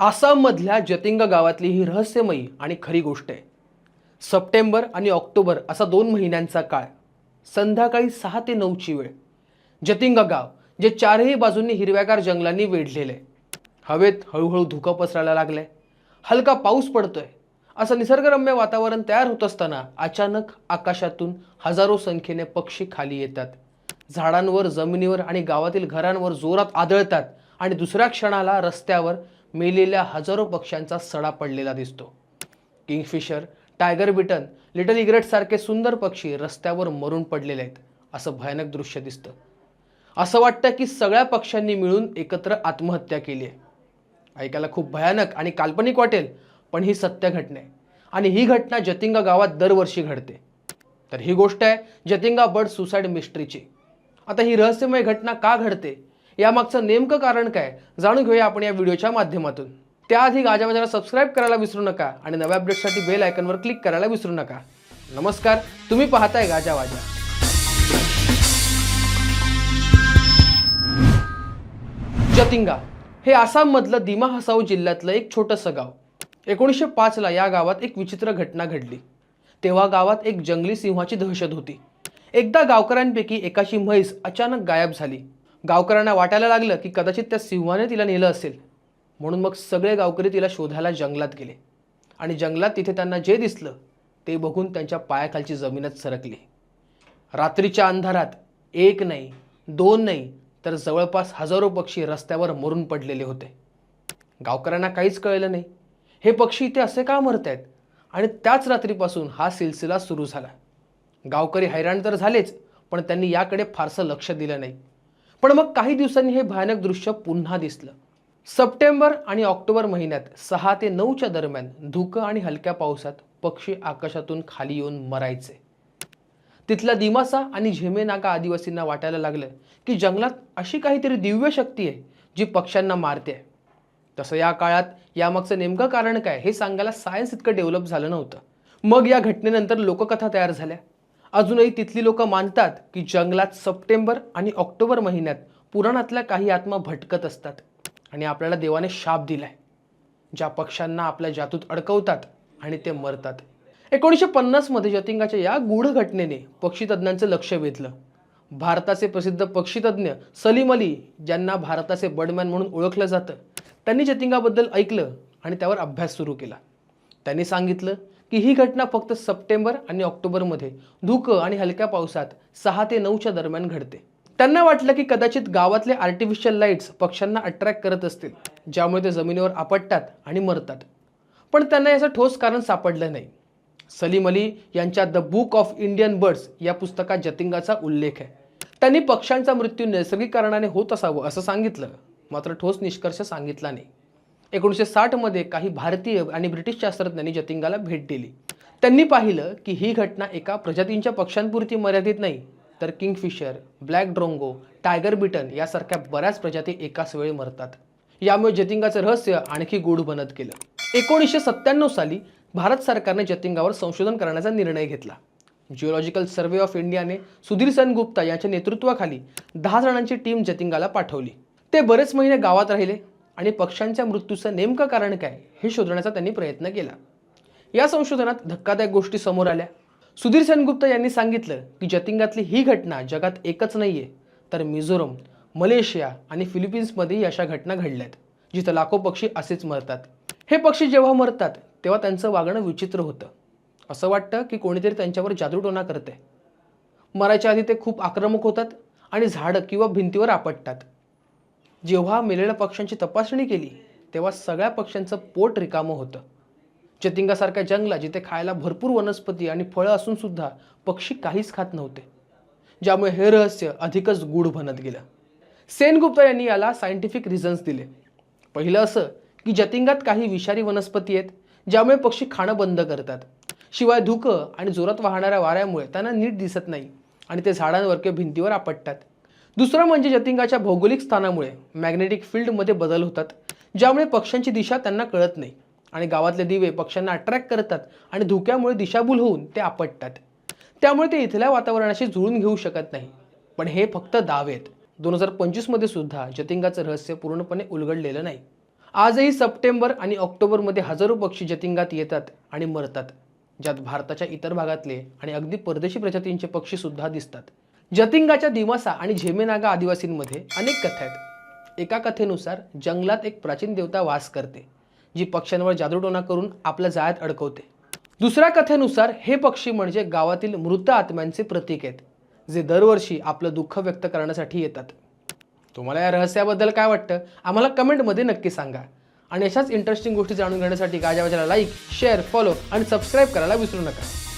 आसाममधल्या जतिंगा गावातली ही रहस्यमयी आणि खरी गोष्ट आहे. सप्टेंबर आणि ऑक्टोबर असा दोन महिन्यांचा काळ. संध्याकाळी सहा ते नऊची वेळ. जतिंगा गाव जे चारही बाजूंनी हिरव्यागार जंगलांनी वेढलेलं आहे. हवेत हळूहळू धुकं पसरायला लागलंय हलका पाऊस पडतोय. असं निसर्गरम्य वातावरण तयार होत असताना अचानक आकाशातून हजारो संख्येने पक्षी खाली येतात. झाडांवर जमिनीवर आणि गावातील घरांवर जोरात आदळतात आणि दुसऱ्या क्षणाला रस्त्यावर मेलेल्या हजारो पक्ष्यांचा सडा पडलेला दिसतो. किंगफिशर टायगर बिटन लिटल इग्रेटसारखे सुंदर पक्षी रस्त्यावर मरून पडलेले आहेत असं भयानक दृश्य दिसतं. असं वाटतं की सगळ्या पक्ष्यांनी मिळून एकत्र आत्महत्या केली आहे. ऐकायला खूप भयानक आणि काल्पनिक वाटेल पण ही सत्य घटना आहे. आणि ही घटना जतिंगा गावात दरवर्षी घडते. तर ही गोष्ट आहे जतिंगा बर्ड सुसाईड मिस्ट्रीची. आता ही रहस्यमय घटना का घडते? यामागचं नेमकं कारण काय? जाणून घेऊया आपण या व्हिडिओच्या माध्यमातून. त्याआधी गाजावाजाला सबस्क्राईब करायला विसरू नका आणि नव्या अपडेटसाठी बेल आयकनवर क्लिक करायला विसरू नका. नमस्कार तुम्ही पाहताय गाजावाजा जतिंगा हे आसाममधलं दिमा हसाऊ जिल्ह्यातलं एक छोटंसं गाव. एकोणीसशे पाचला या गावात एक विचित्र घटना घडली. तेव्हा गावात एक जंगली सिंहाची दहशत होती. एकदा गावकऱ्यांपैकी एकाची म्हैस अचानक गायब झाली. गावकऱ्यांना वाटायला लागलं की कदाचित त्या सिंहाने तिला नेलं असेल. म्हणून मग सगळे गावकरी तिला शोधायला जंगलात गेले. आणि जंगलात तिथे त्यांना जे दिसलं ते बघून त्यांच्या पायाखालची जमीनच सरकली. रात्रीच्या अंधारात एक नाही दोन नाही तर जवळपास हजारो पक्षी रस्त्यावर मरून पडलेले होते. गावकऱ्यांना काहीच कळलं नाही. हे पक्षी इथे असे का मरत आहेत आणि त्याच रात्रीपासून हा सिलसिला सुरू झाला. गावकरी हैराण तर झालेच पण त्यांनी याकडे फारसं लक्ष दिलं नाही. पण मग काही दिवसांनी हे भयानक दृश्य पुन्हा दिसलं. सप्टेंबर आणि ऑक्टोबर महिन्यात सहा ते नऊच्या दरम्यान धुकं आणि हलक्या पावसात पक्षी आकाशातून खाली येऊन मरायचे. तिथला दिमासा आणि झेमे नागा आदिवासींना वाटायला लागलं की जंगलात अशी काहीतरी दिव्य शक्ती आहे जी पक्ष्यांना मारते. आहे तसं या काळात यामागचं नेमकं कारण काय हे सांगायला सायन्स इतकं डेव्हलप झालं नव्हतं. मग या घटनेनंतर लोककथा तयार झाल्या. अजूनही तिथली लोक मानतात की जंगलात सप्टेंबर आणि ऑक्टोबर महिन्यात पुराणातल्या काही आत्मा भटकत असतात. आणि आपल्याला देवाने शाप दिलाय. ज्या पक्ष्यांना आपल्या जातूत अडकवतात आणि ते मरतात. एकोणीसशे पन्नासमध्ये जतिंगाच्या या गूढ घटनेने पक्षीतज्ञांचं लक्ष वेधलं. भारताचे प्रसिद्ध पक्षीतज्ञ सलीम अली ज्यांना भारताचे बडमॅन म्हणून ओळखलं जातं त्यांनी जतिंगाबद्दल ऐकलं आणि त्यावर अभ्यास सुरू केला. त्यांनी सांगितलं की ही घटना फक्त सप्टेंबर आणि ऑक्टोबरमध्ये धुकं आणि हलक्या पावसात सहा ते नऊच्या दरम्यान घडते. त्यांना वाटलं की कदाचित गावातले आर्टिफिशियल लाईट्स पक्ष्यांना अट्रॅक्ट करत असतील ज्यामुळे ते जमिनीवर आपटतात आणि मरतात. पण त्यांना याचं ठोस कारण सापडलं नाही. सलीम अली यांच्या the book of Indian birds या पुस्तकात जतिंगाचा उल्लेख आहे. त्यांनी पक्ष्यांचा मृत्यू नैसर्गिक कारणाने होत असावं असं सांगितलं. मात्र ठोस निष्कर्ष सांगितला नाही. एकोणीसशे साठमध्ये काही भारतीय आणि ब्रिटिश शास्त्रज्ञांनी जतिंगाला भेट दिली. त्यांनी पाहिलं की ही घटना एका प्रजातींच्या पक्ष्यांपुरती मर्यादित नाही. तर kingfisher black drongo tiger bittern यासारख्या बऱ्याच प्रजाती एकाच वेळी मरतात. यामुळे जतिंगाचं रहस्य आणखी गूढ बनत गेलं. एकोणीसशे सत्त्याण्णव साली भारत सरकारने जतिंगावर संशोधन करण्याचा निर्णय घेतला. जिओलॉजिकल सर्वे ऑफ इंडियाने सुधीर सेनगुप्ता यांच्या नेतृत्वाखाली दहा जणांची टीम जतिंगाला पाठवली. ते बरेच महिने गावात राहिले. आणि पक्ष्यांच्या मृत्यूचं नेमकं कारण काय हे शोधण्याचा त्यांनी प्रयत्न केला. या संशोधनात धक्कादायक गोष्टी समोर आल्या. सुधीर सेनगुप्त यांनी सांगितलं की जतिंगातली ही घटना जगात एकच नाहीये तर मिझोरम मलेशिया आणि फिलिपिन्समध्येही अशा घटना घडल्यात जिथं लाखो पक्षी असेच मरतात. हे पक्षी जेव्हा मरतात तेव्हा त्यांचं वागणं विचित्र होतं. असं वाटतं की कोणीतरी त्यांच्यावर जादूटोना करते मरायच्या आधी ते खूप आक्रमक होतात आणि झाडं किंवा भिंतीवर आपटतात. जेव्हा मेलेल्या पक्ष्यांची तपासणी केली तेव्हा सगळ्या पक्ष्यांचं पोट रिकामं होतं. जतिंगासारख्या जंगला जिथे खायला भरपूर वनस्पती आणि फळं असून सुद्धा पक्षी काहीच खात नव्हते. ज्यामुळे हे रहस्य अधिकच गूढ बनत गेलं. सेनगुप्ता यांनी याला सायंटिफिक रिझन्स दिले. पहिलं असं की जतिंगात काही विषारी वनस्पती आहेत ज्यामुळे पक्षी खाणं बंद करतात. शिवाय धुकं आणि जोरात वाहणाऱ्या वाऱ्यामुळे त्यांना नीट दिसत नाही आणि ते झाडांवर किंवा भिंतीवर आपटतात. दुसरं म्हणजे जतिंगाच्या भौगोलिक स्थानामुळे मॅग्नेटिक फील्डमध्ये बदल होतात ज्यामुळे पक्ष्यांची दिशा त्यांना कळत नाही. आणि गावातले दिवे पक्ष्यांना अट्रॅक्ट करतात आणि धुक्यामुळे दिशाभूल होऊन ते आपटतात. त्यामुळे ते इथल्या वातावरणाशी जुळून घेऊ शकत नाही. पण हे फक्त दावे आहेत दोन हजार पंचवीसमध्ये सुद्धा जतिंगाचं रहस्य पूर्णपणे उलगडलेलं नाही. आजही सप्टेंबर आणि ऑक्टोबरमध्ये हजारो पक्षी जतिंगात येतात आणि मरतात ज्यात भारताच्या इतर भागातले आणि अगदी परदेशी प्रजातींचे पक्षीसुद्धा दिसतात. जतिंगाच्या दिमासा आणि झेमेनागा आदिवासींमध्ये अनेक कथा आहेत. एका कथेनुसार जंगलात एक प्राचीन देवता वास करते जी पक्ष्यांवर जादूटोना करून आपल्या जाळ्यात अडकवते. दुसऱ्या कथेनुसार हे पक्षी म्हणजे गावातील मृत आत्म्यांचे प्रतीक आहेत जे दरवर्षी आपलं दुःख व्यक्त करण्यासाठी येतात. तुम्हाला या रहस्याबद्दल काय वाटतं? आम्हाला कमेंटमध्ये नक्की सांगा. आणि अशाच इंटरेस्टिंग गोष्टी जाणून घेण्यासाठी गाजावाजाला लाईक शेअर फॉलो आणि सबस्क्राईब करायला विसरू नका.